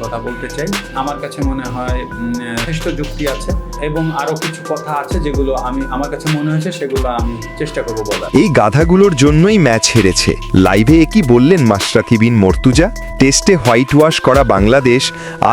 কথা বলতে চাই। আমার কাছে মনে হয় যথেষ্ট যুক্তি আছে এবং আরও কিছু কথা আছে যেগুলো আমি, আমার কাছে মনে হয়েছে সেগুলো আমি চেষ্টা করব বলার। এই গাধাগুলোর জন্যই ম্যাচ হেরেছে। লাইভে একই বললেন মাশরাফি বিন মর্তুজা, টেস্টে হোয়াইট ওয়াশ করা বাংলাদেশ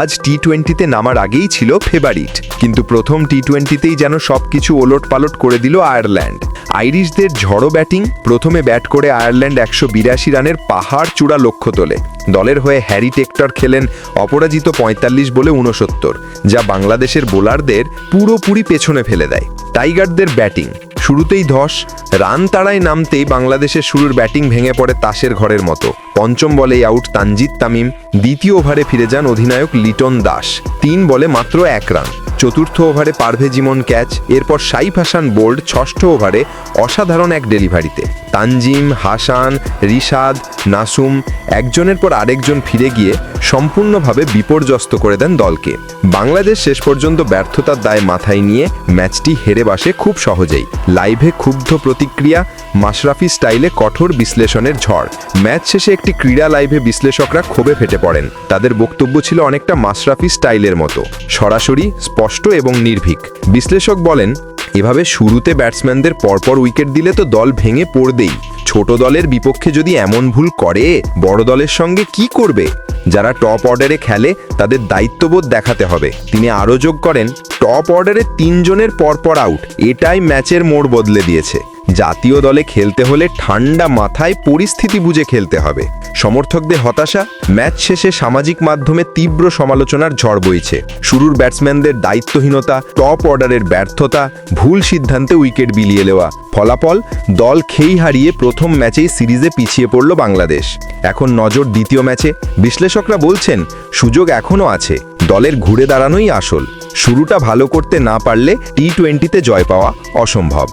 আজ টি টোয়েন্টিতে নামার আগেই ছিল ফেভারিট। কিন্তু প্রথম টি টোয়েন্টিতেই যেন সবকিছু ওলট পালট করে দিল আয়ারল্যান্ড। আইরিশদের ঝড়ো ব্যাটিং, প্রথমে ব্যাট করে আয়ারল্যান্ড একশো বিরাশি রানের পাহাড় চূড়া লক্ষ্য তোলে। দলের হয়ে হ্যারি টেক্টর খেলেন অপরাজিত পঁয়তাল্লিশ বলে উনসত্তর যা বাংলাদেশের বোলারদের পুরোপুরি পেছনে ফেলে দেয়। টাইগারদের ব্যাটিং শুরুতেই ধস, রান তাড়ায় নামতেই বাংলাদেশের শুরুর ব্যাটিং ভেঙে পড়ে তাসের ঘরের মতো। পঞ্চম বলেই আউট তানজিদ তামিম, দ্বিতীয় ওভারে ফিরে যান অধিনায়ক লিটন দাস। তিন বলে মাত্র এক রান। চতুর্থ ওভারে পারভেজিমন ক্যাচ, এরপর সাইফ হাসান বোল্ড ষষ্ঠ ওভারে অসাধারণ এক ডেলিভারিতে। তানজিম, হাসান, রিশাদ, নাসুম একজনের পর আরেকজন ফিরে গিয়ে সম্পূর্ণভাবে বিপর্যস্ত করে দেন দলকে। বাংলাদেশ শেষ পর্যন্ত ব্যর্থতার দায় মাথায় নিয়ে ম্যাচটি হেরে বাসে খুব সহজেই। লাইভে ক্ষুব্ধ প্রতিক্রিয়া, মাশরাফি স্টাইলে কঠোর বিশ্লেষণের ঝড়। ম্যাচ শেষে একটি ক্রীড়া লাইভে বিশ্লেষকরা ক্ষোভে ফেটে পড়েন। তাদের বক্তব্য ছিল অনেকটা মাশরাফি স্টাইলের মতো। সরাসরি, স্পষ্ট এবং নির্ভীক। বিশ্লেষক বলেন এভাবে শুরুতে ব্যাটসম্যানদের পরপর উইকেট দিলে তো দল ভেঙে পড়বেই। ছোট দলের বিপক্ষে যদি এমন ভুল করে, বড় দলের সঙ্গে কি করবে? যারা টপ অর্ডারে খেলে, তাদের দায়িত্ববোধ দেখাতে হবে। তিনি আরও যোগ করেন, টপ অর্ডারে তিনজনের পরপর আউট। এটাই ম্যাচের মোড় বদলে দিয়েছে। জাতীয় দলে খেলতে হলে ঠান্ডা মাথায় পরিস্থিতি বুঝে খেলতে হবে। সমর্থকদের হতাশা, ম্যাচ শেষে সামাজিক মাধ্যমে তীব্র সমালোচনার ঝড় বইছে। শুরুর ব্যাটসম্যানদের দায়িত্বহীনতা, টপ অর্ডারের ব্যর্থতা, ভুল সিদ্ধান্তে উইকেট বিলিয়ে নেওয়া। ফলাফল, দল খেই হারিয়ে প্রথম ম্যাচেই সিরিজে পিছিয়ে পড়ল বাংলাদেশ। এখন নজর দ্বিতীয় ম্যাচে। বিশ্লেষকরা বলছেন, সুযোগ এখনও আছে। দলের ঘুরে দাঁড়ানোই আসল। শুরুটা ভালো করতে না পারলে টি টোয়েন্টিতে জয় পাওয়া অসম্ভব।